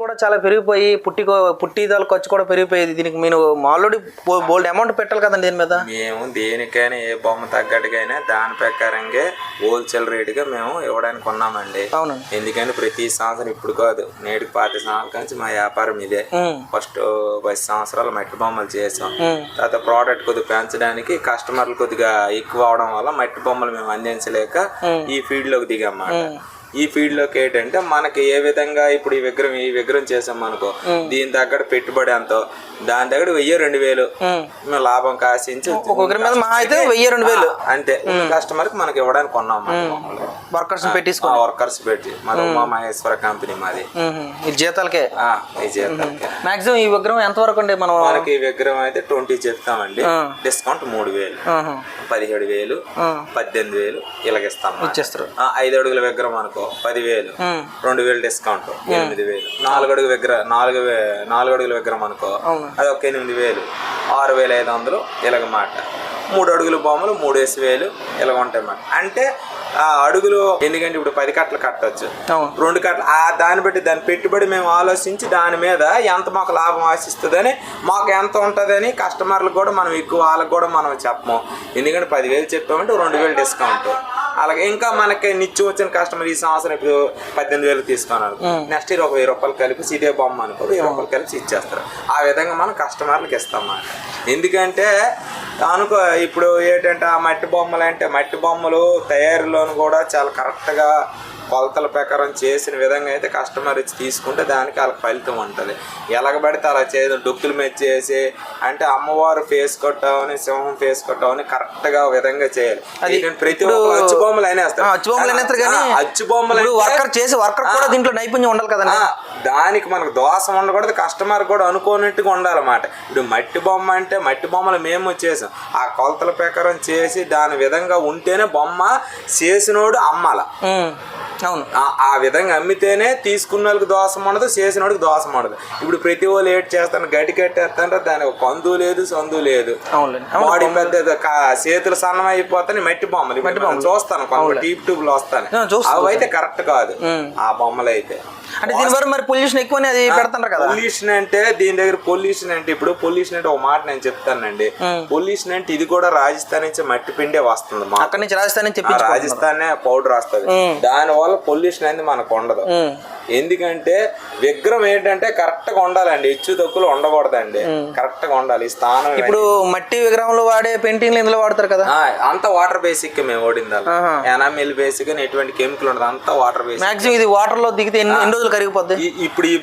కూడా చాలా పెరిగిపోయి పుట్టి పుట్టిదాల ఖర్చు కూడా పెరిగిపోయేది. దీనికి మీరు ఆల్రెడీ బోల్డ్ అమౌంట్ పెట్టాలి కదండి దీని మీద? మేము దేనికైనా ఏ బొమ్మ తగ్గట్టుకైనా దాని ప్రకారంగా హోల్సేల్ రేటుగా మేము ఇవ్వడానికి ఉన్నామండి. అవునండి ఎందుకంటే ప్రతి సంవత్సరం ఇప్పుడు కాదు నేటికి పాతి సంవత్సరాల నుంచి మా వ్యాపారం ఇదే. ఫస్ట్ పది సంవత్సరాలు మట్టి బొమ్మలు చేసాం. తర్వాత ప్రోడక్ట్ కొద్దిగా పెంచడానికి కస్టమర్లు కొద్దిగా ఎక్కువ అవడం వల్ల మట్టి బొమ్మలు మేము అందించలేక ఈ ఫీల్డ్లోకి దిగన్నమాట ఈ ఫీల్డ్లోకి ఏంటంటే మనకి ఏ విధంగా ఇప్పుడు ఈ విగ్రహం ఈ విగ్రహం చేసాం అనుకో దీని తగ్గట్టు పెట్టుబడి ఎంతో దాని దగ్గర వెయ్యి రెండు వేలు. లాభం కాసించి అయితే వెయ్యి రెండు వేలు. అంతే. కస్టమర్కి మనకి ఇవ్వడానికి కొన్నాం వర్కర్స్ పెట్టేసుకో వర్కర్స్ పెట్టి. మాది ఉమా మహేశ్వర కంపెనీ మాది. జీతాలకే. ఈ జీతాలకి. మాక్సిమం ఈ విగ్రహం ఎంత వరకు అండి మనం మనకి ఈ విగ్రహం అయితే ట్వంటీ చెప్తామండి. డిస్కౌంట్ మూడు వేలు. పదిహేడు వేలు పద్దెనిమిది వేలు ఇలాగిస్తాం. ఇచ్చేస్తారు. ఐదు అడుగుల విగ్రహం అనుకో. పదివేలు. ఉమ్, రెండు వేలు డిస్కౌంట్ ఎనిమిది వేలు. నాలుగు అడుగు విగ్రహం నాలుగు నాలుగు అడుగుల విగ్రహం అనుకో. అది ఒక ఎనిమిది వేలు. ఆరు వేల ఐదు వందలు ఇలాగ మాట మూడు అడుగుల బొమ్మలు మూడు వేసి వేలు ఇలాగ ఉంటాయి మాట అంటే ఆ అడుగులు ఎందుకంటే ఇప్పుడు పది కట్టలు కట్టవచ్చు రెండు కట్టలు ఆ దాన్ని బట్టి దాని పెట్టుబడి మేము ఆలోచించి దాని మీద ఎంత మాకు లాభం ఆశిస్తుందని మాకు ఎంత ఉంటుందని కస్టమర్లకు కూడా మనం ఎక్కువ వాళ్ళకి కూడా మనం చెప్పము. ఎందుకంటే పదివేలు చెప్పామంటే రెండు వేలు డిస్కౌంట్ అలాగే ఇంకా మనకి నిత్యం వచ్చిన కస్టమర్ ఈ సంవత్సరం ఇప్పుడు పద్దెనిమిది వేలు తీసుకున్నారు. నెక్స్ట్ ఇయర్ ఒక వెయ్యి రూపాయలు కలిపి ఇదే బొమ్మ అనుకో వెయ్యి రూపాయలు కలిపి ఇచ్చేస్తారు. ఆ విధంగా మనం కస్టమర్లకు ఇస్తాం అన్నమాట. ఎందుకంటే అనుకో ఇప్పుడు ఏంటంటే ఆ మట్టి బొమ్మలు అంటే మట్టి బొమ్మలు తయారీలోను కూడా చాలా కరెక్ట్గా కొలతల ప్రకారం చేసిన విధంగా అయితే కస్టమర్ ఇచ్చి తీసుకుంటే దానికి వాళ్ళకి ఫలితం ఉంటుంది. ఎలాగ పడితే అలా చేయదు డొక్కులు మెచ్చేసి అంటే అమ్మవారు ఫేస్ కొట్టామని సింహం ఫేస్ కొట్టామని కరెక్ట్గా విధంగా చేయాలి. ప్రతి అచ్చు బొమ్మలు అయినా అచ్చు బొమ్మలు కానీ ఆ, అచ్చు బొమ్మలు వర్కర్ చేసి వర్కర్ కూడా దీంట్లో నైపుణ్యం ఉండాలి కదండి ఆ, దానికి మనకు దోషం ఉండకూడదు కస్టమర్ కూడా అనుకోనట్టుగా ఉండాలన్నమాట. ఇప్పుడు మట్టి బొమ్మ అంటే మట్టి బొమ్మలు మేము చేసాం ఆ కొలతల ప్రకారం చేసి దాని విధంగా ఉంటేనే బొమ్మ చేసినోడు అమ్మాల. అవును. ఆ- విధంగా అమ్మితేనే తీసుకున్న వాళ్ళకి దోషం ఉండదు చేసిన వాడికి దోషం ఉండదు. ఇప్పుడు ప్రతి వాళ్ళు ఏడ్ చేస్తాను గడి కట్టేస్తాంటే దానికి ఒక కందు లేదు సందు లేదు. బాడీ పెద్ద చేతులు సన్నం అయిపోతాయి మట్టి బొమ్మలు. ఇప్పుడు మనం చూస్తాను టీప్ ట్యూబ్లో వస్తాను. ఆ, చూస్తాను. అవి అయితే కరెక్ట్ కాదు. ఆ బొమ్మలు అయితే అంటే దీని వరకు మరి పొల్యూషన్ ఎక్కువనే అది పెడుతుంటారు కదా? పొల్యూషన్ అంటే దీని దగ్గర పొల్యూషన్ అంటే ఇప్పుడు పొల్యూషన్ అంటే ఒక మాట నేను చెప్తానండి. పొల్యూషన్ అంటే ఇది కూడా రాజస్థాన్ నుంచి మట్టి పిండే వస్తుంది అక్కడి నుంచి రాజస్థాన్ నుంచి రాజస్థాన్ పౌడర్ వస్తుంది దాని వల్ల పొల్యూషన్ అనేది మనకు ఉండదు. ఎందుకంటే విగ్రహం ఏంటంటే కరెక్ట్గా ఉండాలండి. హెచ్చు తక్కువలు ఉండకూడదండి. కరెక్ట్గా ఉండాలి. స్థానం ఇప్పుడు మట్టి విగ్రహంలో వాడే పెయింటింగ్లు ఇందులో వాడతారు కదా? అంతా వాటర్ బేసిక్ మేము ఓడింది. ఎనామిల్ బేసిక్ ఎటువంటి కెమికల్ ఉండదు. అంతా వాటర్ బేసిక్ మాక్సిమం ఇది వాటర్లో దిగితే ఎన్ని రోజులు కరిగిపోద్ది? ఇప్పుడు ఈ